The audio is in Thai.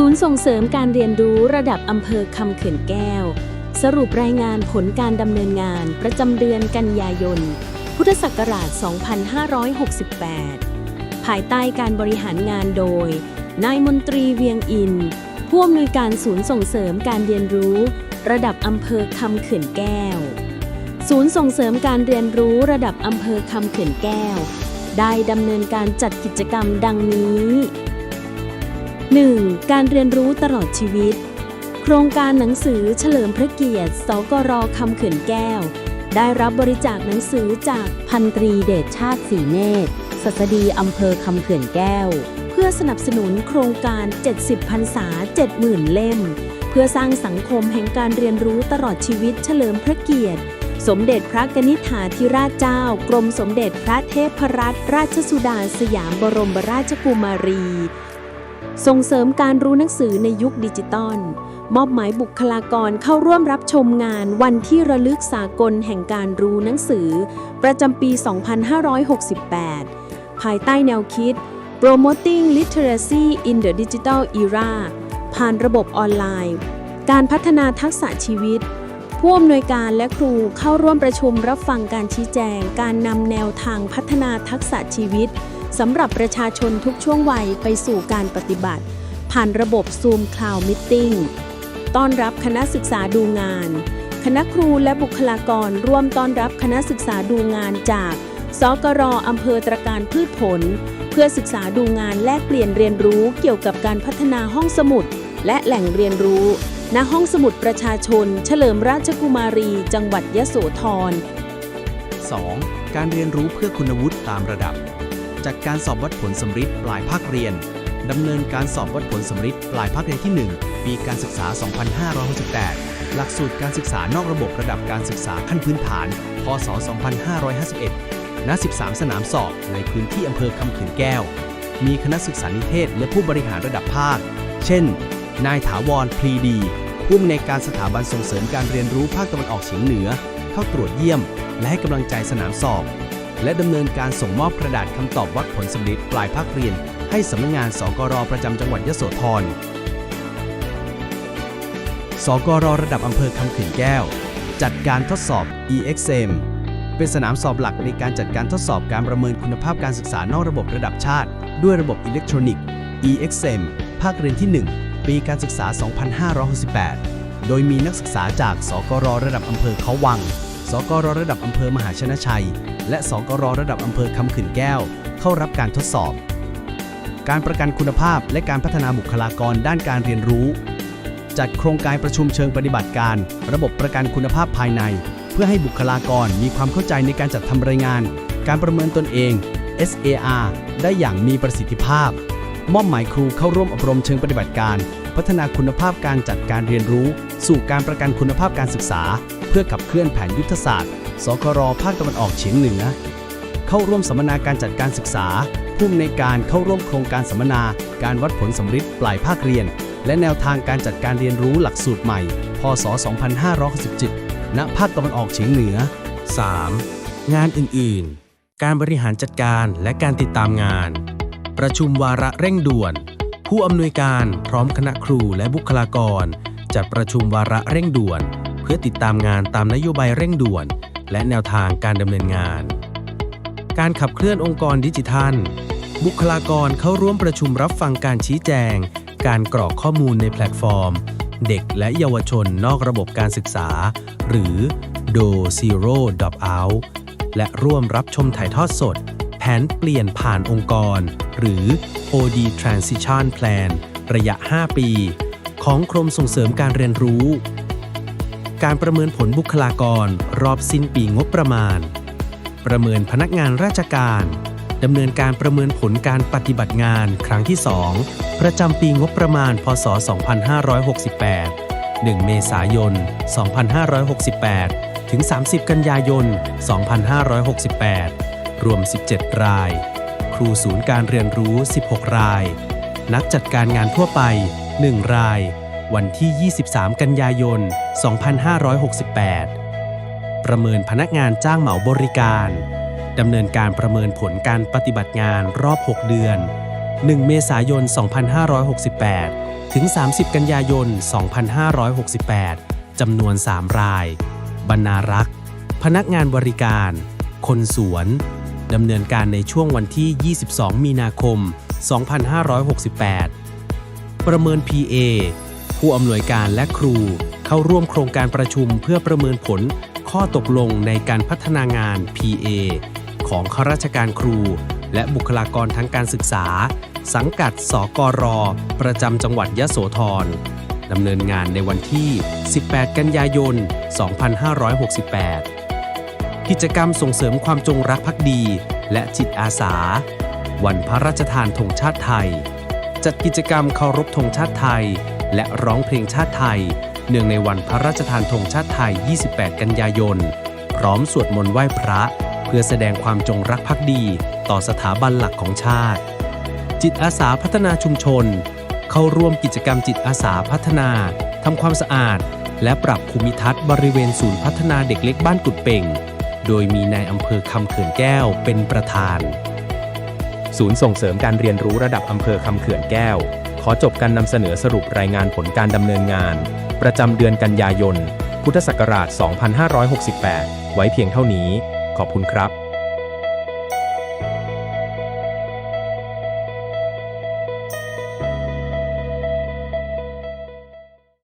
ศูนย์ส่งเสริมการเรียนรู้ระดับอำเภอคำเขื่อนแก้ว สรุปรายงานผลการดำเนินงานประจำเดือนกันยายน พุทธศักราช 2568 ภายใต้การบริหารงานโดย นายมนตรีเวียงอิน ผู้อำนวยการศูนย์ส่งเสริมการเรียนรู้ ระดับอำเภอคำเขื่อนแก้ว ศูนย์ส่งเสริมการเรียนรู้ระดับอำเภอคำเขื่อนแก้ว ได้ดำเนินการจัดกิจกรรมดังนี้ 1. การเรียนรู้ตลอดชีวิต โครงการหนังสือเฉลิมพระเกียรติ สกรคำเขื่อนแก้ว ได้รับบริจาคหนังสือจากพันตรีเดชชาติสีเนตรสัสดีอำเภอคำเขื่อนแก้ว เพื่อสนับสนุนโครงการ 70พรรษา 70,000 เล่ม เพื่อสร้างสังคมแห่งการเรียนรู้ตลอดชีวิตเฉลิมพระเกียรติ สมเด็จพระกนิษฐาธิราชเจ้า กรมสมเด็จพระเทพรัตนราชสุดาสยามบรมราชกุมารี ส่งเสริมการรู้หนังสือในยุคดิจิตอล มอบหมายบุคลากรเข้าร่วมรับชมงานวันที่ระลึกสากลแห่งการรู้หนังสือ ประจำปี 2568 ภายใต้แนวคิด Promoting Literacy in the Digital Era ผ่านระบบออนไลน์ การพัฒนาทักษะชีวิต ผู้อำนวยการและครูเข้าร่วมประชุมรับฟังการชี้แจง การนำแนวทางพัฒนาทักษะชีวิต สำหรับประชาชนทุกช่วงวัยไปสู่การปฏิบัติ ผ่านระบบ Zoom Cloud Meeting ต้อนรับคณะศึกษาดูงาน คณะครูและบุคลากรร่วมต้อนรับคณะศึกษาดูงานจากสกรออำเภอตรการพืชผล เพื่อศึกษาดูงานแลกเปลี่ยนเรียนรู้เกี่ยวกับการพัฒนาห้องสมุด และแหล่งเรียนรู้ ณห้องสมุดประชาชน เฉลิมราชกุมารี จังหวัดยโสธร 2. การเรียนรู้เพื่อคุณวุฒิตามระดับ จากการสอบวัดผลสำริดปลายภาคเรียนดำเนินการสอบวัดผลสำริดปลายภาคเรียนที่ 1 ปีการศึกษา 2568 หลักสูตรการศึกษานอกระบบระดับการศึกษาขั้นพื้นฐาน พศ 2551 ณ 13 สนามสอบในพื้นที่อำเภอคำเขื่อนแก้ว มีคณะศึกษานิเทศและผู้บริหารระดับภาค เช่น นายถาวร พลีดี ผู้อำนวยการสถาบันส่งเสริมการเรียนรู้ภาคตะวันออกเฉียงเหนือ เข้าตรวจเยี่ยม และให้กำลังใจสนามสอบ และดำเนินการส่งมอบกระดาษคำตอบวัดผลสำลิดปลายภาคเรียน ให้สำนักงานสกรประจำจังหวัดยโสธร สกรระดับอำเภอคำขื่นแก้ว จัดการทดสอบ EXM เป็นสนามสอบหลักในการจัดการทดสอบการประเมินคุณภาพการศึกษานอกระบบระดับชาติ ด้วยระบบอิเล็กทรอนิกส์ EXM ภาคเรียนที่ 1 ปีการศึกษา 2568 โดยมีนักศึกษาจากสกรระดับอำเภอเขาวัง สกรระดับอำเภอมหาชนะชัย และสกรระดับอำเภอคำขื่นแก้ว เข้ารับการทดสอบ การประกันคุณภาพและการพัฒนาบุคลากรด้านการเรียนรู้ จัดโครงการประชุมเชิงปฏิบัติการ ระบบประกันคุณภาพภายใน เพื่อให้บุคลากรมีความเข้าใจในการจัดทำรายงาน การประเมินตนเอง SAR ได้อย่างมีประสิทธิภาพ มอบหมายครูเข้าร่วมอบรมเชิงปฏิบัติการ พัฒนาคุณภาพการจัดการเรียนรู้ สู่การประกันคุณภาพการศึกษา เพื่อขับเคลื่อนแผนยุทธศาสตร์สกรภาคตะวันออกเฉียงเหนือ เข้าร่วมสัมมนาการจัดการศึกษาผู้อำนการเข้าร่วมโครงการสัมมนา การวัดผลสำริดปลายภาคเรียน และแนวทางการจัดการเรียนรู้หลักสูตรใหม่ พศ 2567ณภาคตะวันออกเฉียงเหนือ 3. งานอื่นๆ การบริหารจัดการและการติดตามงาน ประชุมวาระเร่งด่วน ผู้อำนวยการพร้อมคณะครูและบุคลากร จัดประชุมวาระเร่งด่วน พื่อติดตามงานตามนโยบายเร่งด่วน และแนวทางการดำเนินงาน การขับเคลื่อนองค์กรดิจิทัล บุคลากรเข้าร่วมประชุมรับฟังการชี้แจง การกรอกข้อมูลในแพลตฟอร์ม เด็กและเยาวชนนอกระบบการศึกษา หรือ Do Zero Drop Out และร่วมรับชมถ่ายทอดสด แผนเปลี่ยนผ่านองค์กร หรือ OD Transition Plan ระยะ 5 ปี ของกรมส่งเสริมการเรียนรู้ การประเมินผลบุคลากร รอบสิ้นปีงบประมาณ ประเมินพนักงานราชการดำเนินการประเมินผลการปฏิบัติงานครั้งที่ 2 ประจำปีงบประมาณ พศ 2568 1 เมษายน 2568 ถึง 30 กันยายน 2568 รวม 17 ราย ครูศูนย์การเรียนรู้ 16 ราย นักจัดการงานทั่วไป 1 ราย วันที่ 23 กันยายน 2568 ประเมินพนักงานจ้างเหมาบริการ ดำเนินการประเมินผลการปฏิบัติงานรอบ 6 เดือน 1 เมษายน 2568 ถึง 30 กันยายน 2568 จำนวน 3 ราย บรรณารักษ์ พนักงานบริการ คนสวน ดำเนินการในช่วงวันที่ 22 มีนาคม 2568 ประเมิน PA ผู้อำนวยการและครู เข้าร่วมโครงการประชุมเพื่อประเมินผลข้อตกลงในการพัฒนางาน PA ของข้าราชการครู และบุคลากรทางการศึกษา สังกัด สกร ประจำจังหวัดยะโสธรดำเนินงานในวันที่ 18 กันยายน 2568 กิจกรรมส่งเสริมความจงรักภักดี และจิตอาสา วันพระราชทานธงชาติไทย จัดกิจกรรมเคารพธงชาติไทย และร้องเพลงชาติไทย เนื่องในวันพระราชทานธงชาติไทย 28 กันยายน พร้อมสวดมนต์ไหว้พระ เพื่อแสดงความจงรักภักดี ต่อสถาบันหลักของชาติ จิตอาสาพัฒนาชุมชน เข้าร่วมกิจกรรมจิตอาสาพัฒนาทำความสะอาด และปรับภูมิทัศน์บริเวณศูนย์พัฒนาเด็กเล็กบ้านกุดเป่ง โดยมีนายอำเภอคำเขื่อนแก้วเป็นประธาน ศูนย์ส่งเสริมการเรียนรู้ระดับอำเภอคำเขื่อนแก้ว ขอจบการนำเสนอสรุปรายงานผลการดำเนินงาน ประจำเดือนกันยายน พุทธศักราช 2568 ไว้เพียงเท่านี้ ขอบคุณครับ